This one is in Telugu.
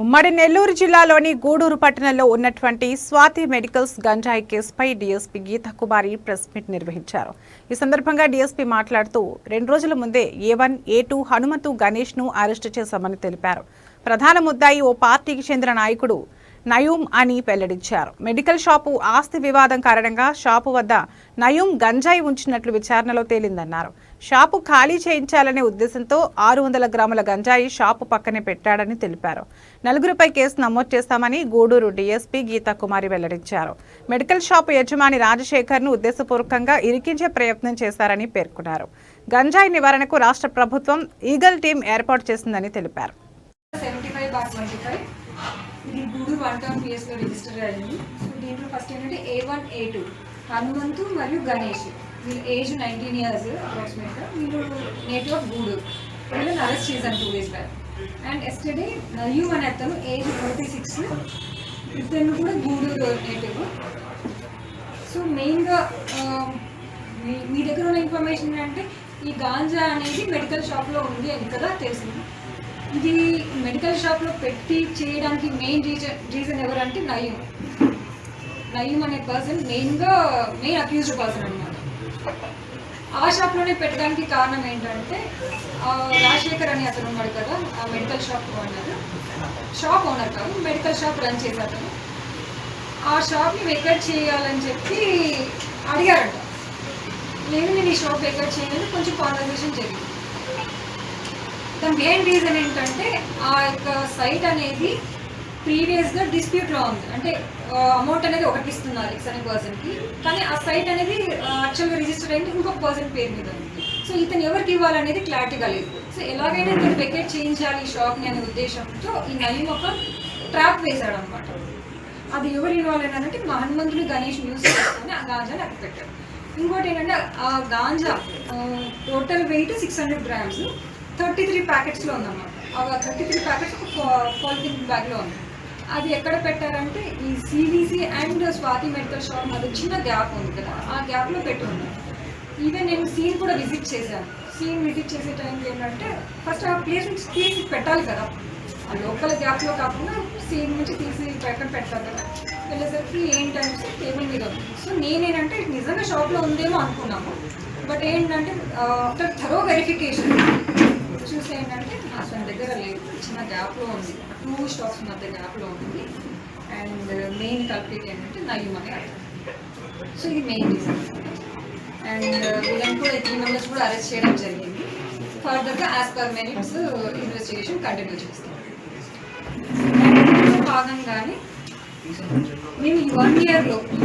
ఉమ్మడి నెల్లూరు జిల్లాలోని గూడూరు పట్టణంలో ఉన్నటువంటి స్వాతి మెడికల్స్ గంజాయి కేసుపై DSP Geetha Kumari press meet నిర్వహించారు. ఈ సందర్భంగా డీఎస్పీ మాట్లాడుతూ రెండు రోజుల ముందే A one A two Hanumanthu గణేష్ను arrest చేశామని తెలిపారు. ప్రధాన ముద్దాయి ఓ పార్టీకి చెందిన నాయకుడు నయూం అని వెల్లడించారు మెడికల్ షాపు ఆస్తి వివాదం కారణంగా షాపు వద్ద నయూం గంజాయి ఉంచినట్లు విచారణలో తేలిందన్నారు. షాపు ఖాళీ చేయించాలనే ఉద్దేశంతో ఆరు వందల గ్రాముల గంజాయి షాపు పక్కనే పెట్టాడని తెలిపారు. నలుగురిపై కేసు నమోదు చేస్తామని గూడూరు డీఎస్పీ గీతా కుమారి వెల్లడించారు. మెడికల్ షాపు యజమాని రాజశేఖర్ను ఉద్దేశపూర్వకంగా ఇరికించే ప్రయత్నం చేశారని పేర్కొన్నారు. గంజాయి నివారణకు రాష్ట్ర ప్రభుత్వం ఈగల్ టీం ఏర్పాటు చేసిందని తెలిపారు. ఇది గూడూరు వన్ టౌన్ పిఎస్లో రిజిస్టర్ అయ్యింది సో దీంట్లో ఫస్ట్ ఏంటంటే A one A two Hanumanthu మరియు గణేష్. వీళ్ళ ఏజ్ నైన్టీన్ ఇయర్స్ అప్రాక్సిమేట్గా వీళ్ళు నేటివ్ ఆఫ్ గూడూరు. వీళ్ళని అరెస్ట్ చేశాను two days back and yesterday నయూ అనే అతను ఏజ్ ఫార్టీ సిక్స్ ఇతను కూడా గూడూరు నేటివ్ సో మెయిన్గా మీ మీ దగ్గర ఉన్న ఇన్ఫర్మేషన్ ఏంటంటే ఈ గాంజా అనేది మెడికల్ షాప్లో ఉంది అని కదా తెలిసింది. ఇది మెడికల్ షాప్లో పెట్టి చేయడానికి మెయిన్ రీజన్ రీజన్ ఎవరంటే నయం. నయం అనే పర్సన్ మెయిన్గా మెయిన్ అక్యూజ్డ్ పర్సన్ అనమాట ఆ షాప్లోనే పెట్టడానికి కారణం ఏంటంటే రాజశేఖర్ అని అతను ఉన్నాడు కదా ఆ medical shop owner shop owner కాదు మెడికల్ షాప్ రన్ చేశారు అతను. ఆ షాప్ని వెకేట్ చేయాలని చెప్పి అడిగారంట. లేదు నేను ఈ షాప్ వెకేట్ చేయలేదు కొంచెం కాన్వర్సేషన్ జరిగింది. దాని మెయిన్ రీజన్ ఏంటంటే ఆ యొక్క సైట్ అనేది ప్రీవియస్గా డిస్ప్యూట్లో ఉంది అంటే అమౌంట్ అనేది ఒకటి ఇస్తున్నారు ఎక్స్ అనే పర్సన్కి కానీ ఆ సైట్ అనేది యాక్చువల్గా రిజిస్టర్ అయింది ఇంకొక పర్సన్ పేరు మీద ఉంది. సో ఇతను ఎవరికి ఇవ్వాలనేది క్లారిటీగా లేదు. సో ఎలాగైనా ఇతను వెకెట్ చేయించాలి ఈ షాప్ని అనే ఉద్దేశంతో ఈ నయం ఒక ట్రాప్ వేశాడు అనమాట అది ఎవరు ఇవ్వాలని అంటే మా హనుమంతుని గణేష్ న్యూస్ చేసుకొని ఆ గాంజాని అక్కడ పెట్టారు. ఇంకోటి ఏంటంటే ఆ ganja total weight six hundred grams thirty three ప్యాకెట్స్లో ఉందమ్మా ఆ థర్టీ త్రీ ప్యాకెట్స్ ఒక పాలిథిన్ బ్యాగ్లో ఉంది. అది ఎక్కడ పెట్టారంటే ఈ CDC and Swathi medical shop మధ్య చిన్న గ్యాప్ ఉంది కదా ఆ గ్యాప్లో పెట్టి ఉంది ఈవెన్ నేను సీన్ కూడా విజిట్ చేశాను. సీన్ విజిట్ చేసే టైంకి ఏంటంటే ఫస్ట్ ఆ ప్లేస్ నుంచి తీసి పెట్టాలి కదా. ఆ లోకల్ గ్యాప్లో కాకుండా సీన్ నుంచి తీసి ఎక్కడ పెట్టాలి కదా. వెళ్ళేసరికి ఏంటంటే టేబుల్ మీద ఉంది. సో నేనేంటంటే నిజంగా షాప్లో ఉందేమో అనుకున్నాము. బట్ ఏంటంటే ఆఫ్టర్ థరో వెరిఫికేషన్. చూస్తే ఏంటంటే అతని దగ్గర లేదు. చిన్న గ్యాప్లో ఉంది. టూ స్టాక్స్ మధ్య గ్యాప్లో ఉంది. అండ్ మెయిన్ కల్పిట్ ఏంటంటే నా అనే సో ఇది మెయిన్ రీజన్ అండ్ వీళ్ళని కూడా త్రీ మెంబర్స్ కూడా అరెస్ట్ చేయడం జరిగింది. ఫర్దర్గా as per merits investigation continue చేస్తాం. భాగంగానే మేము వన్ ఇయర్లో